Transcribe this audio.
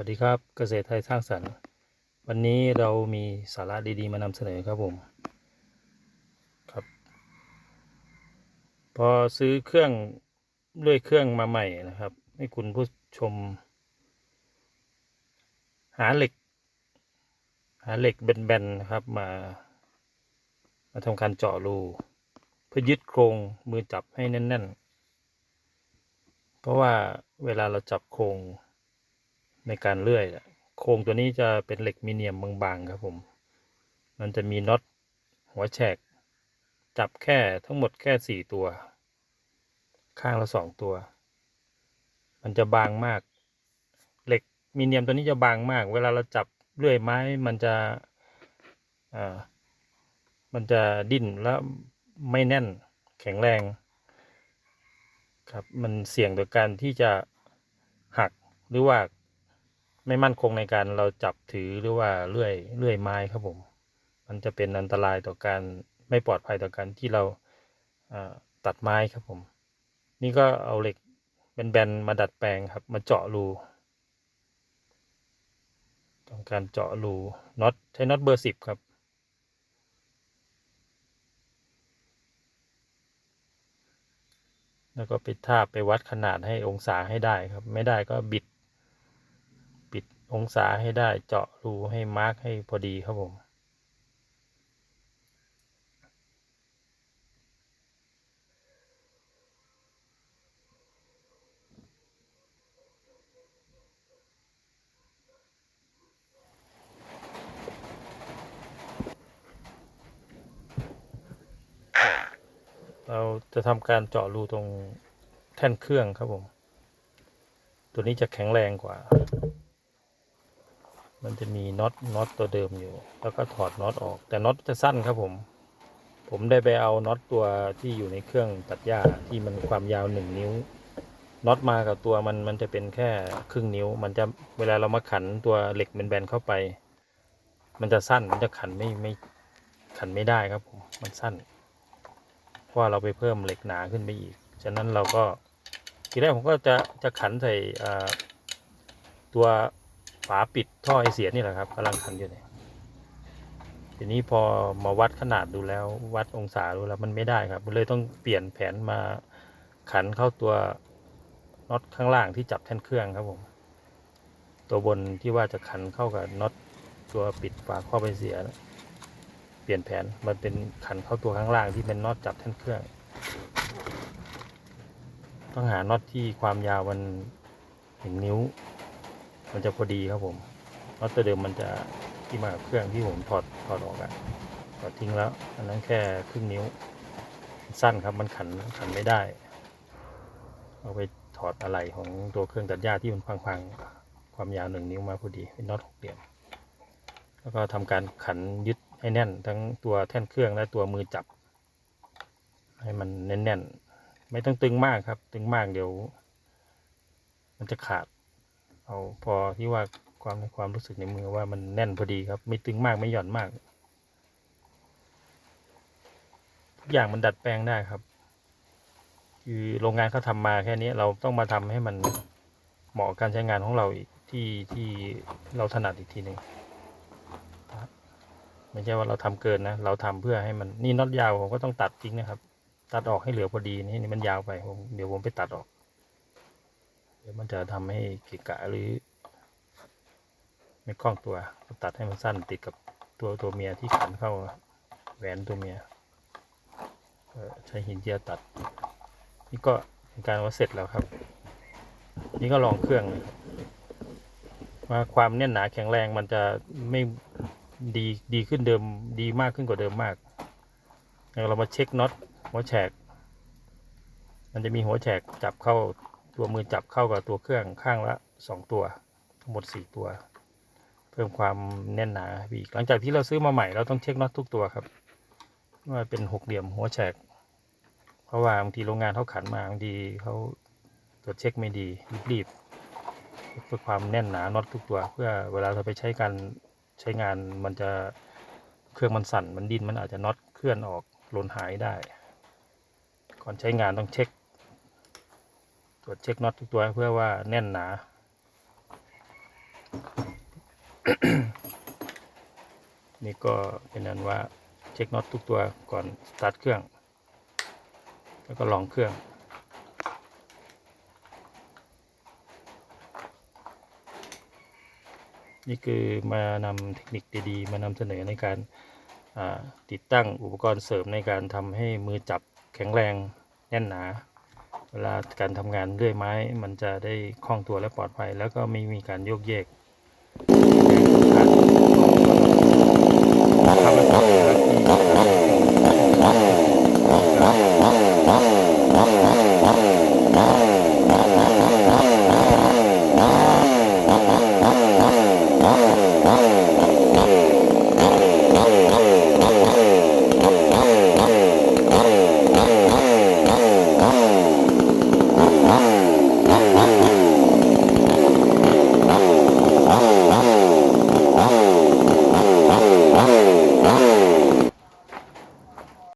วัสดีครับเกษตรไทยสร้างสรรค์ วันนี้เรามีสาระดีๆ มานำเสนอครับผมครับ พอซื้อเครื่องเลื่อยเครื่องมาใหม่นะครับ ให้คุณผู้ชม หาเหล็ก หาเหล็กแบนๆนะครับมา มาทำการเจาะรูเพื่อยึดโครงมือจับให้แน่น ๆ เพราะว่าเวลาเราจับโครง ในการเลื่อยโครงตัวนี้จะเป็นเหล็กมีเนียมบางๆครับผม มันจะมีน็อตหัวแฉก จับแค่ทั้งหมดแค่สี่ตัว ข้างละสองตัว มันจะบางมาก เหล็กมีเนียมตัวนี้จะบางมาก เวลาเราจับเลื่อยไม้มันจะอ่ามันจะดิ้นแล้วไม่แน่นแข็งแรงครับ มันเสี่ยงต่อการที่จะหักหรือว่า ไม่มั่นคงในการเราจับถือหรือว่าเลื่อยเลื่อยไม้ครับผม มันจะเป็นอันตรายต่อการไม่ปลอดภัยต่อการที่เราตัดไม้ครับผม นี่ก็เอาเหล็กเป็นแบนๆมาดัดแปลงครับ มาเจาะรูต้องการเจาะรูน็อตใช้น็อตเบอร์สิบครับ แล้วก็ไปทาบไปวัดขนาดให้องศาให้ได้ครับ ไม่ได้ก็บิด องศาให้ได้เจาะรูให้มาร์กให้พอดีครับผม เราจะทำการเจาะรูตรงแท่นเครื่องครับผม ตัวนี้จะแข็งแรงกว่า มันจะมีน็อตน็อตตัวเดิมอยู่ แล้วก็ถอดน็อตออก แต่น็อตจะสั้นครับผม ผมได้ไปเอาน็อตตัวที่อยู่ในเครื่องตัดหญ้าที่มันความยาวหนึ่งนิ้วน็อตมากับตัวมันมันจะเป็นแค่ครึ่งนิ้ว มันจะเวลาเรามาขันตัวเหล็กแบนๆเข้าไป มันจะสั้นมันจะขันไม่ไม่ขันไม่ได้ครับผมมันสั้นเพราะเราไปเพิ่มเหล็กหนาขึ้นไปอีก ฉะนั้นเราก็ทีแรกผมก็จะจะขันใส่อ่าตัว ฝาปิดท่อไอเสียนี่แหละครับกำลังขันอยู่เนี่ยทีนี้พอมาวัดขนาดดูแล้ววัดองศาดูแล้วมันไม่ได้ครับเลยต้องเปลี่ยนแผนมาขันเข้าตัวน็อตข้างล่างที่จับแท่นเครื่องครับผมตัวบนที่ว่าจะขันเข้ากับน็อตตัวปิดฝาครอบไอเสียนะเปลี่ยนแผนมันเป็นขันเข้าตัวข้างล่างที่เป็นน็อตจับแท่นเครื่อง ต้องหาน็อตที่ความยาวมันหนึ่งนิ้ว มันจะพอดีครับผมน็อตตัวเดิมมันจะที่มากเครื่องที่ผมถอดถอดออกอะถอดทิ้งแล้ว อันนั้นแค่ครึ่งนิ้ว สั้นครับมันขันขันไม่ได้ เอาไปถอดอะไหล่ของตัวเครื่องตัดหญ้าที่มันพังๆ ความยาวหนึ่งนิ้วมาพอดีเป็นน็อตหกเหลี่ยม แล้วก็ทำการขันยึดให้แน่น ทั้งตัวแท่นเครื่องและตัวมือจับ ให้มันแน่นๆ ไม่ต้องตึงมากครับ ตึงมากเดี๋ยว มันจะขาด เอาพอที่ว่าความในความรู้สึกในมือว่ามันแน่นพอดีครับ ไม่ตึงมากไม่หย่อนมากทุกอย่างมันดัดแปลงได้ครับ คือโรงงานเขาทำมาแค่นี้เราต้องมาทำให้มันเหมาะกับการใช้งานของเราอีกที่ที่เราถนัดอีกทีหนึ่งไม่ใช่ว่าเราทำเกินนะ เราทำเพื่อให้มันนี่น็อตยาวผมก็ต้องตัดทิ้งนะครับ ตัดออกให้เหลือพอดีนี่นี่มันยาวไปผมเดี๋ยวผมไปตัดออก ดี๋ยวมันจะทำให้เกะกะหรือ ไม่คล่องตัวตัดให้มันสั้นติดกับตัวตัวเมียที่ขันเข้าแหวนตัวเมียใช้หินเจียตัด นี่ก็เป็นการว่าเสร็จแล้วครับ นี่ก็ลองเครื่องว่าความแน่นหนาแข็งแรงมันจะไม่ดีดีขึ้นเดิมดีมากขึ้นกว่าเดิมมากแล้วเรามาเช็คน็อตหัวแฉก มันจะมีหัวแฉกจับเข้า ตัวมือจับเข้ากับตัวเครื่องข้างละสองตัว ทั้งหมดสี่ตัว เพิ่มความแน่นหนาอีกหลังจากที่เราซื้อมาใหม่เราต้องเช็คน็อตทุกตัวครับ ว่าเป็นหกเหลี่ยมหัวแฉก เพราะว่าบางทีโรงงานเขาขันมาบางทีเขาตรวจเช็คไม่ดีรีบๆเพื่อความแน่นหนาน็อตทุกตัว เพื่อเวลาเราไปใช้การใช้งานมันจะเครื่องมันสั่นมันดิ้นมันอาจจะน็อตเคลื่อนออกหล่นหายได้ ก่อนใช้งานต้องเช็ค รวจเช็คน็อตทุกตัวเพื่อว่าแน่นหนา นี่ก็เป็นนั้นว่าเช็คน็อตทุกตัวก่อนสตาร์ทเครื่อง แล้วก็ลองเครื่องนี่คือมานำเทคนิคดีๆ มานำเสนอในการติดตั้งอุปกรณ์เสริมในการทำให้มือจับแข็งแรงแน่นหนา เวลาการทำงานเรื่อยไม้ มันจะได้คล่องตัวและปลอดภัย แล้วก็ไม่มีการโยกเยก